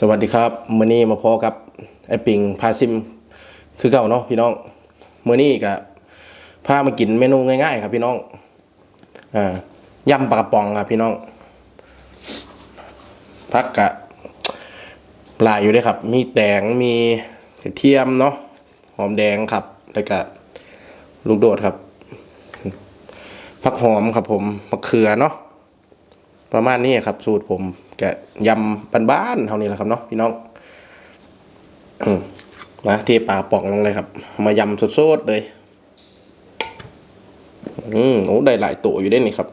สวัสดีครับมือนี้มาพอกับไอปิงพาซิมคือเก่าเนาะพี่น้องมือนี้ก็พามากินเมนูง่ายๆ ครับพี่น้องอ่ายำปลากระป๋องครับพี่น้องพักกะหลายอยู่ด้วยครับ มีแตงมีกระเทียมเนาะหอมแดงครับแล้วก็ลูกโดดครับผักหอมครับผมมะเขือเนาะ ประมาณนี้ครับ สูตรผมแกะยำบ้านๆเท่านี้แหละครับเนาะพี่น้องอืมมาเทปลาป่องลงเลยครับ มายำสดๆเลย อืมโอ้ได้หลายตัวอยู่ได้นี่ครับ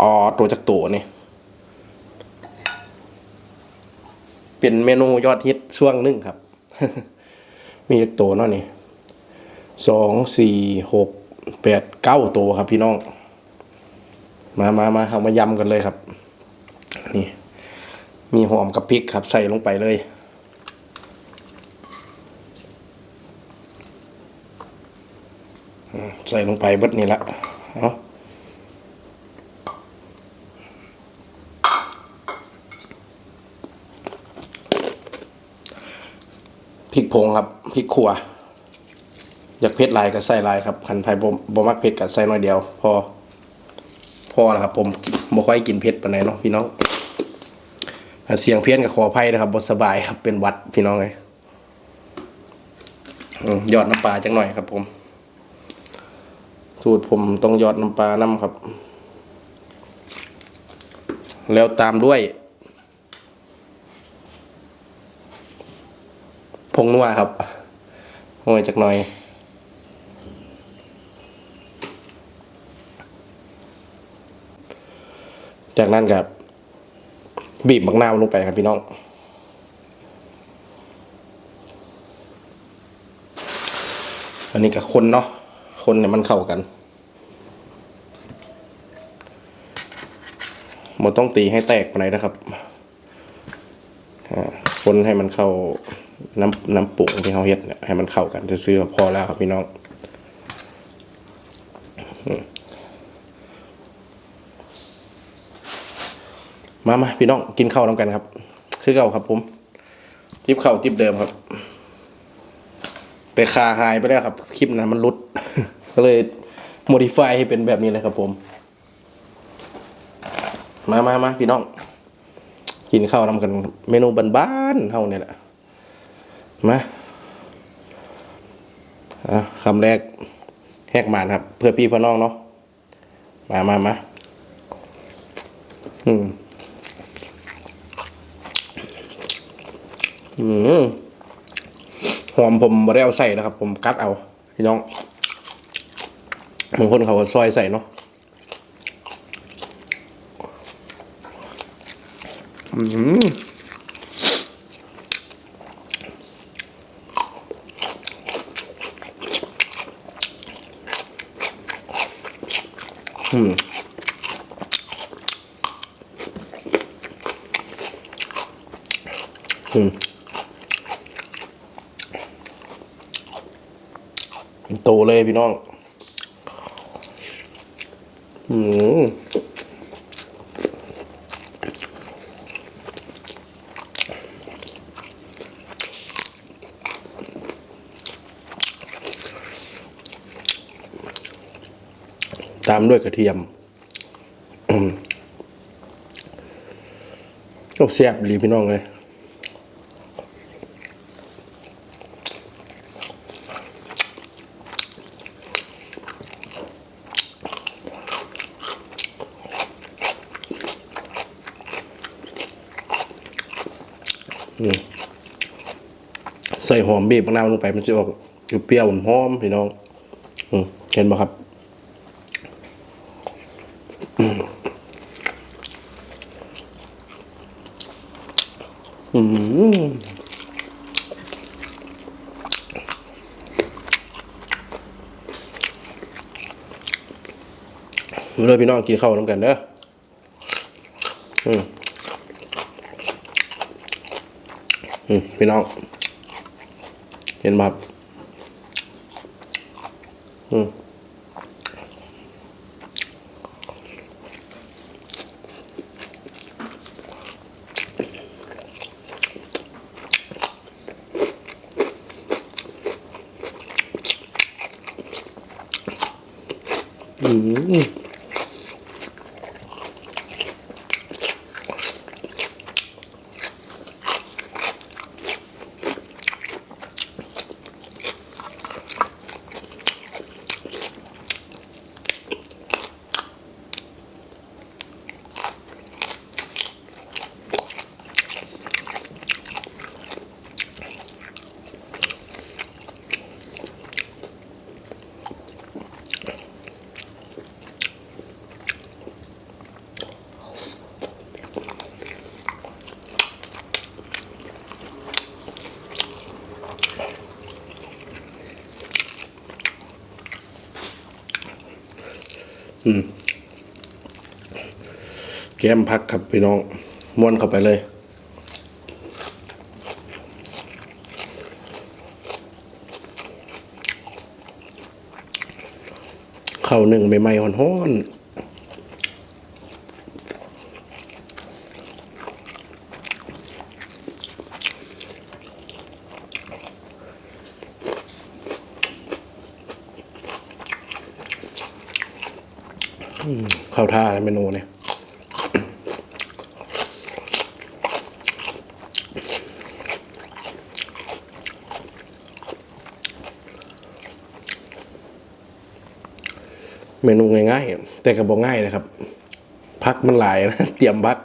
อ๋อตัวจากตัวนี่เป็นเมนูยอดฮิตช่วงนึงครับ มีจากตัวเนาะนี่สองสี่หกแปดเก้าตัวครับพี่น้อง มามามาเอามายำกันเลยครับ นี่ มีหอมกับพริกครับ ใส่ลงไปเลย ใส่ลงไปเบิดนี่ละเอาพริกผงครับ พริกขั่วอยากเผ็ดลายก็ใส่ลายครับคันไผ่บ่บ่มักเผ็ดก็ใส่น้อยเดียว พอ พอแล้วครับ ผมบ่ค่อยกินเผ็ดปานใดเนาะพี่น้องเสียงเพี้ยนกับขออภัยนะครับบ่สบายครับเป็นวัดพี่น้องเลยอืมหยอดน้ำปลาจังหน่อยครับ ผมสูตรผมต้องยอดน้ำปลาน้ำครับ แล้วตามด้วยผงนัวครับโอ้ยจักหน่อย จากนั้นกับบีบมะนาวลงไปครับพี่น้อง อันนี้กับคนเนาะ คนเนี่ยมันเข้ากันหมดต้องตีให้แตกไปไหนนะครับ คนให้มันเข้าน้ำน้ำปรุงที่เขาเฮ็ดเนี่ยให้มันเข้ากันจะซื้อพอแล้วครับพี่น้อง มามาพี่น้องกินข้าวนำกันครับ คือเก่าครับผมทิปเข่าทิปเดิมครับแต่คาหายไปแล้วครับ คลิปนั้นมันรุด ก็เลยโมดิฟายให้เป็นแบบนี้เลยครับผม มามามาพี่น้อง กินข้าวนำกัน เมนูบ้านๆเฮาเนี่ยแหละ มาอะคำแรกแหกหมานครับ เพื่อพี่พ่อน้องเนาะมามามาอืม อืม หอมผมไม่ได้เอาใส่นะครับ ผมกัดเอาพี่น้องบางคนเขาก็ซอยใส่เนาะอืมอืมอืม เป็น โตเลยพี่น้อง อืมตามด้วยกระเทียมอืมโอ้แซ่บดีพี่น้องเลย ส่หอมเบีบมะนาวลงไปมันจะออกเปรี้ยวหอมพี่น้องอเห็นไหมครับอืมอืมเลยพี่น้องกินข้าวน้ำกันเด้ออืม อืม พี่น้อง เห็นไหมครับอือืม แก้มพักครับพี่น้องม้วนเข้าไปเลยเข้าหนึ่งใหม่ๆห้อนๆ เข้าท่าเมนูเนี่ยเมนูง่ายๆแต่ก็บอกง่ายนะครับ พักมันหลายนะ เตรียมพัก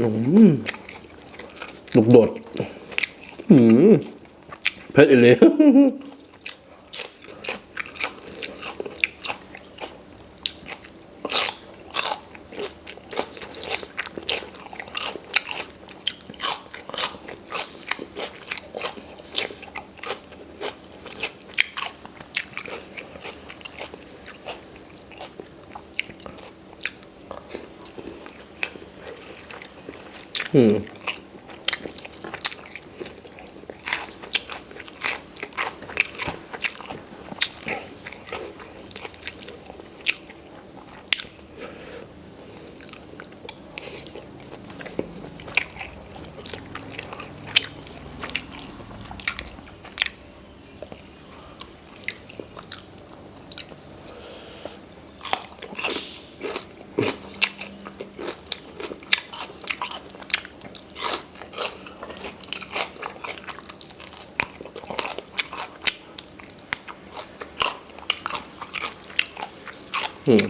อืมลูกโดดเผ็ดอีเลย อื อืม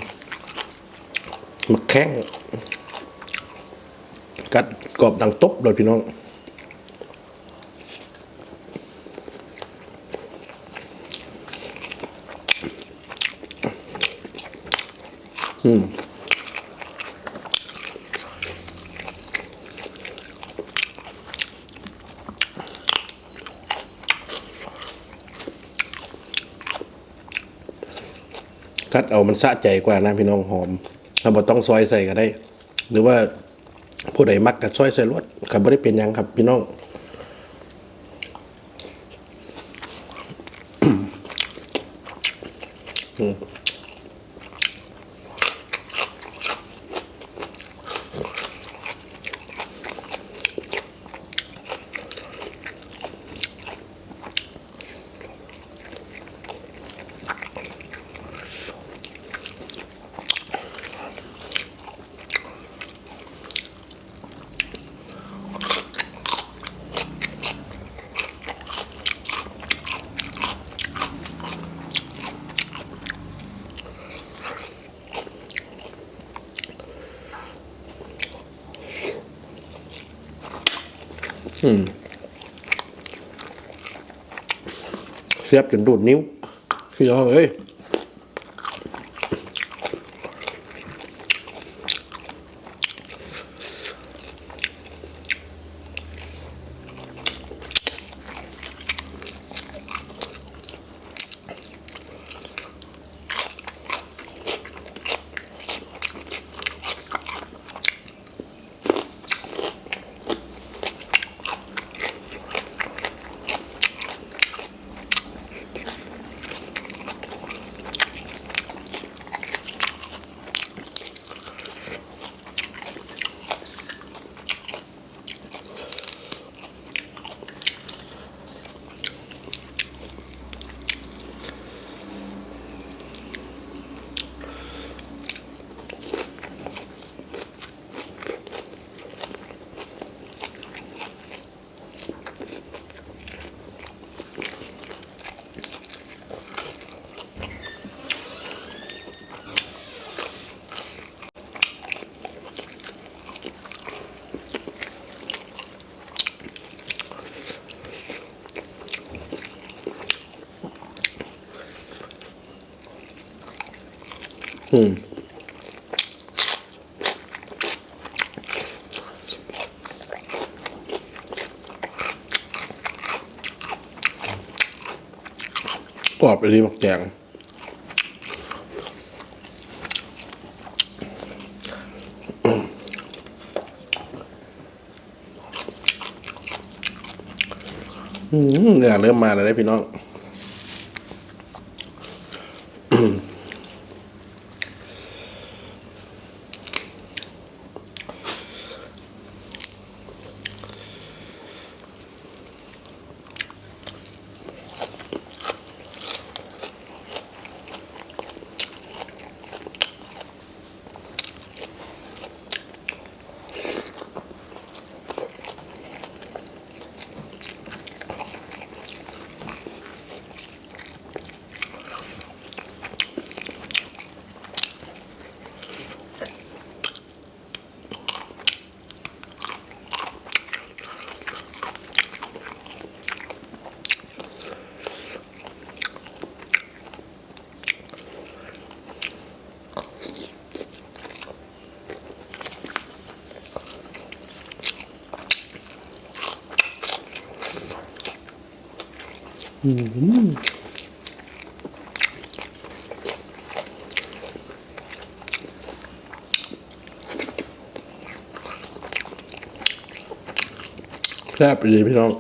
มันแข้งกัดกรอบดังตบเลยพี่น้อง อืม กัด เอามันสะใจกว่านะพี่น้องหอมเราบ่ต้องซอยใส่ก็ได้ หรือว่าผู้ใดมักกับซอยใส่รวดก็บ่ได้เป็นยังครับพี่น้อง เสียบจนดูดนิ้ว พี่น้องเอ้ย อืมกรอบไปดีมักแกงอืมเนื้อเริ่มมาแล้วได้พี่น้อง แซ่บดีพี่น้อง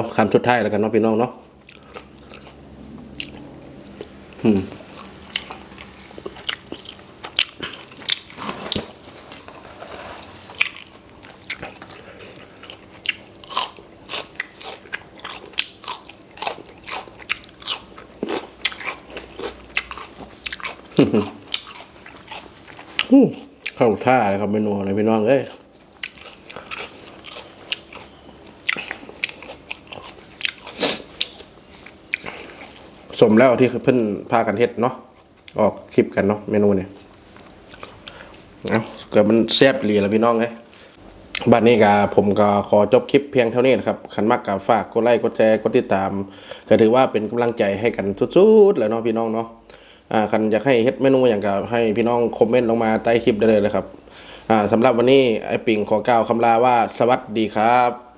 ครับคำสุดท้ายแล้วกันเนาะพี่น้องเนาะอืมอู้เข้าท่าเลยครับเมนูเลยพี่น้องเอ้ย สมแล้วที่เพิ่นพากันเฮ็ดเนาะออกคลิปกันเนาะเมนูเนี่ยเอาเกิดมันแซ่บอีหลีแล้วพี่น้องเอ้ยบัดนี้ก็ผมก็ขอจบคลิปเพียงเท่านี้นะครับคันมักก็ฝากกดไลค์กดแชร์กดติดตาม ก็ถือว่าเป็นกำลังใจให้กันสุดๆแล้วเนาะพี่น้องเนาะอ่าคันอยากให้เฮ็ดเมนูอย่างก็ให้พี่น้องคอมเมนต์ลงมาใต้คลิปได้เลยนะครับอ่าสำหรับวันนี้ไอ้ปิ่งขอกล่าวคำลาว่าสวัสดีครับ